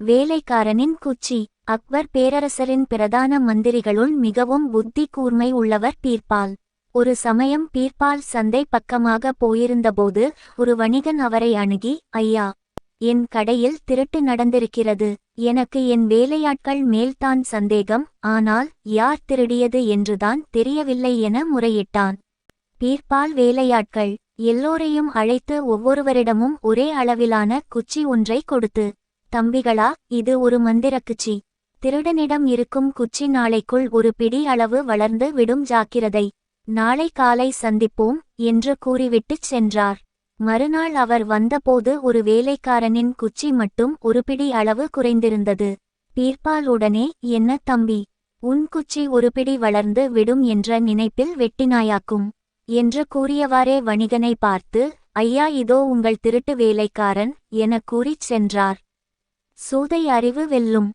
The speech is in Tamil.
வேலைக்காரனின் குச்சி. அக்பர் பேரரசரின் பிரதான மந்திரிகளுள் மிகவும் புத்தி கூர்மை உள்ளவர் பீர்பால். ஒரு சமயம் பீர்பால் சந்தை பக்கமாக போயிருந்தபோது ஒரு வணிகன் அவரை அணுகி ஐயா என் கடையில் திருட்டு நடந்திருக்கிறது. எனக்கு என் வேலையாட்கள் மேல்தான் சந்தேகம். ஆனால் யார் திருடியது என்றுதான் தெரியவில்லை என முறையிட்டான். பீர்பால் வேலையாட்கள் எல்லோரையும் அழைத்து ஒவ்வொருவரிடமும் ஒரே அளவிலான குச்சி ஒன்றை கொடுத்து தம்பிகளா இது ஒரு மந்திரக்குச்சி திருடனிடம் இருக்கும் குச்சி நாளைக்குள் ஒரு பிடி அளவு வளர்ந்து விடும் ஜாக்கிரதை. நாளை காலை சந்திப்போம் என்று கூறிவிட்டுச் சென்றார். மறுநாள் அவர் வந்தபோது ஒரு வேலைக்காரனின் குச்சி மட்டும் ஒரு பிடி அளவு குறைந்திருந்தது. பீர்பால் உடனே என்ன தம்பி உன் குச்சி ஒரு பிடி வளர்ந்து விடும் என்ற நினைப்பில் வெட்டினாயாக்கும்? என்று கூறியவாறே வணிகனை பார்த்து ஐயா இதோ உங்கள் திருட்டு வேலைக்காரன் என கூறிச் சென்றார். சூதை அறிவு வெல்லும்.